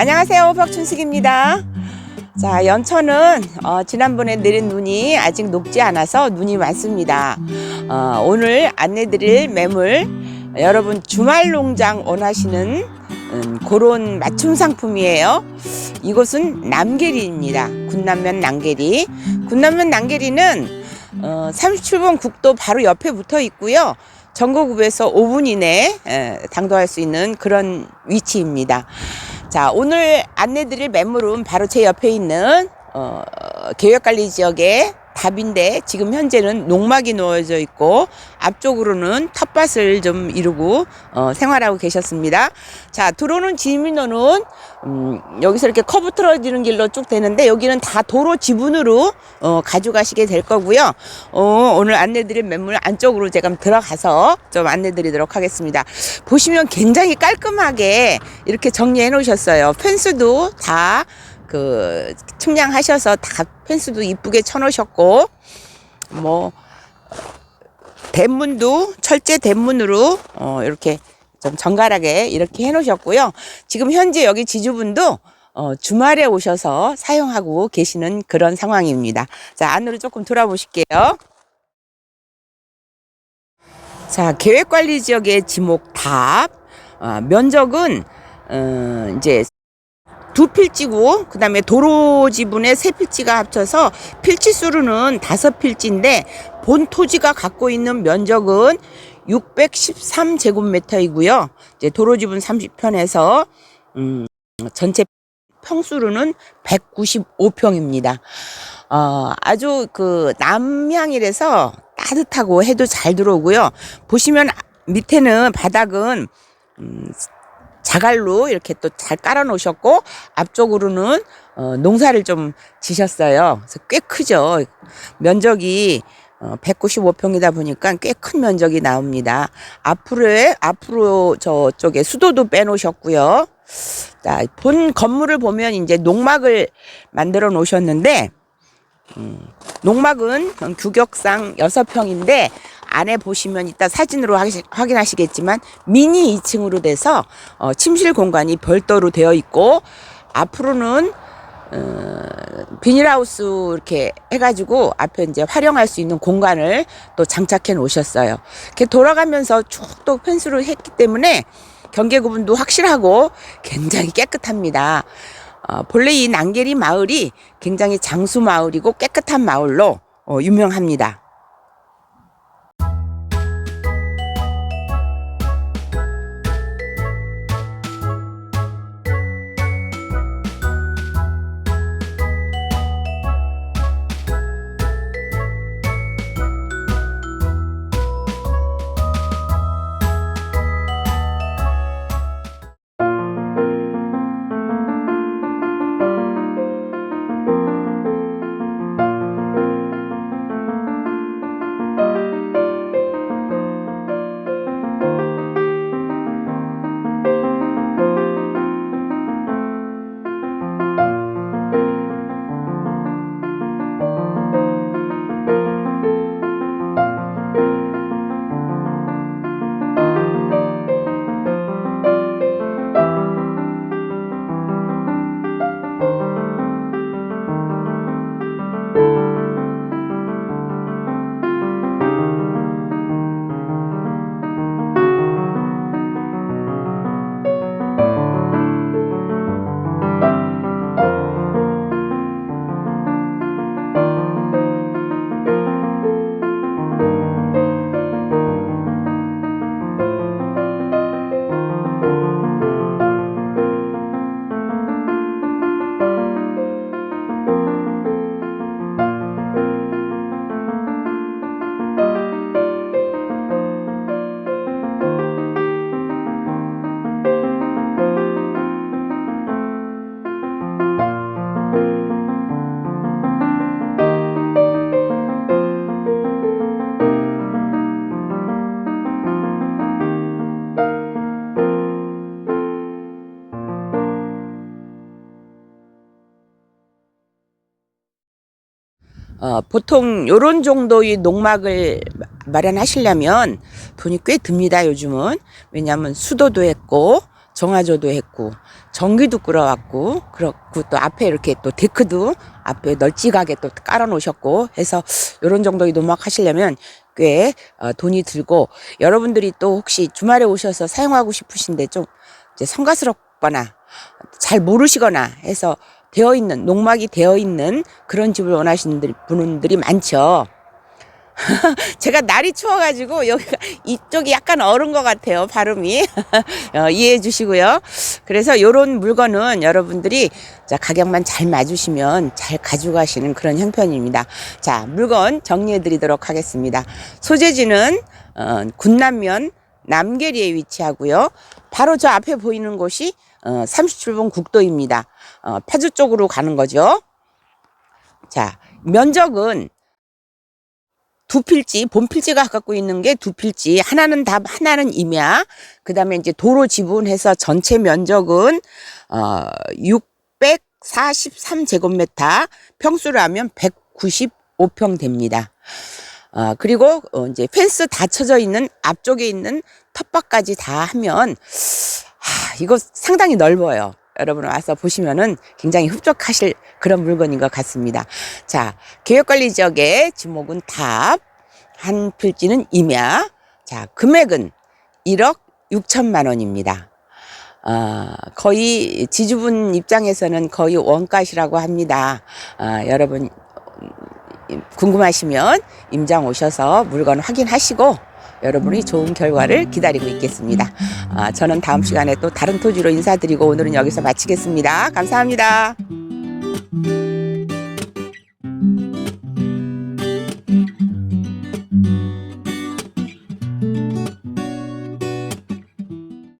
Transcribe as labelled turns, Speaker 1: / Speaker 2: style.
Speaker 1: 안녕하세요. 박춘숙입니다. 자, 연천은 어, 지난번에 내린 눈이 아직 녹지 않아서 눈이 많습니다. 어, 오늘 안내드릴 매물 여러분 주말 농장 원하시는 음, 그런 맞춤 상품이에요. 이곳은 남계리입니다. 군남면 남계리. 군남면 남계리는 어, 37번 국도 바로 옆에 붙어 있고요. 전거구에서 5분 이내에 에, 당도할 수 있는 그런 위치입니다. 자, 오늘 안내드릴 매물은 바로 제 옆에 있는 어, 계획관리 지역의 답인데 지금 현재는 농막이 놓여져 있고 앞쪽으로는 텃밭을 좀 이루고 어, 생활하고 계셨습니다. 자, 들어오는 지민호는 음, 여기서 이렇게 커브 틀어지는 길로 쭉 되는데 여기는 다 도로 지분으로 어, 가져가시게 될 거고요. 어, 오늘 안내드릴 매물 안쪽으로 제가 들어가서 좀 안내드리도록 하겠습니다. 보시면 굉장히 깔끔하게 이렇게 정리해 놓으셨어요. 펜스도 다 그 측량하셔서 다 펜스도 이쁘게 쳐놓으셨고 뭐 대문도 철제 대문으로 어, 이렇게 좀 정갈하게 이렇게 해놓으셨고요. 지금 현재 여기 지주분도 어, 주말에 오셔서 사용하고 계시는 그런 상황입니다. 자, 안으로 조금 돌아보실게요. 자, 계획관리 지역의 지목탑. 어, 면적은, 어, 이제 두 필지고, 그 다음에 도로 지분의 세 필지가 합쳐서 필지 수로는 다섯 필지인데, 본 토지가 갖고 있는 면적은 613제곱미터이고요. 이제 도로 지분 30편에서, 음, 전체 평수로는 195평입니다. 어, 아주 그 남향이라서 따뜻하고 해도 잘 들어오고요. 보시면 밑에는 바닥은 음, 자갈로 이렇게 또 잘 깔아 놓으셨고 앞쪽으로는 어, 농사를 좀 지셨어요. 그래서 꽤 크죠. 면적이 어, 195평이다 보니까 꽤 큰 면적이 나옵니다. 앞으로에 앞으로 저쪽에 수도도 빼놓으셨고요. 자, 본 건물을 보면 이제 농막을 만들어 놓으셨는데 음, 농막은 규격상 6평인데 안에 보시면 이따 사진으로 하시- 확인하시겠지만 미니 2층으로 돼서 어, 침실 공간이 별도로 되어 있고 앞으로는 어, 비닐하우스 이렇게 해가지고 앞에 이제 활용할 수 있는 공간을 또 장착해 놓으셨어요. 이렇게 돌아가면서 쭉 또 펜스로 했기 때문에 경계 구분도 확실하고 굉장히 깨끗합니다. 어, 본래 이 난계리 마을이 굉장히 장수 마을이고 깨끗한 마을로 어, 유명합니다. 어, 보통 요런 정도의 농막을 마- 마련하시려면 돈이 꽤 듭니다, 요즘은. 왜냐하면 수도도 했고, 정화조도 했고 전기도 끌어왔고 그렇고 또 앞에 이렇게 또 데크도 앞에 널찍하게 또 깔아 놓으셨고 해서 요런 정도의 노막 하시려면 꽤 어, 돈이 들고 여러분들이 또 혹시 주말에 오셔서 사용하고 싶으신데 좀 이제 성가스럽거나 잘 모르시거나 해서 되어 있는 농막이 되어 있는 그런 집을 원하시는 분들- 분들이 많죠. 제가 날이 추워가지고 여기가 이쪽이 약간 얼은 것 같아요 발음이 어, 이해해 주시고요. 그래서 요런 물건은 여러분들이 자 가격만 잘 맞으시면 잘 가져가시는 그런 형편입니다. 자 물건 정리해 드리도록 하겠습니다. 소재지는 어, 군남면 남계리에 위치하고요. 바로 저 앞에 보이는 곳이 어, 37번 국도입니다. 어, 파주 쪽으로 가는 거죠. 자 면적은 두 필지, 본 필지가 갖고 있는 게 두 필지, 하나는 답, 하나는 임야. 그 다음에 이제 도로 지분해서 전체 면적은, 어, 643제곱미터, 평수로 하면 195평 됩니다. 어, 그리고 어, 이제 펜스 다 쳐져 있는 앞쪽에 있는 텃밭까지 다 하면, 하, 이거 상당히 넓어요. 여러분 와서 보시면은 굉장히 흡족하실 그런 물건인 것 같습니다. 자, 계획관리 지역의 지목은 탑, 한 필지는 임야. 자, 금액은 1억 6천만 원입니다. 아, 거의 지주분 입장에서는 거의 원가시라고 합니다. 아, 여러분 음, 궁금하시면 임장 오셔서 물건 확인하시고 여러분이 좋은 결과를 기다리고 있겠습니다. 아, 저는 다음 시간에 또 다른 토지로 인사드리고 오늘은 여기서 마치겠습니다. 감사합니다.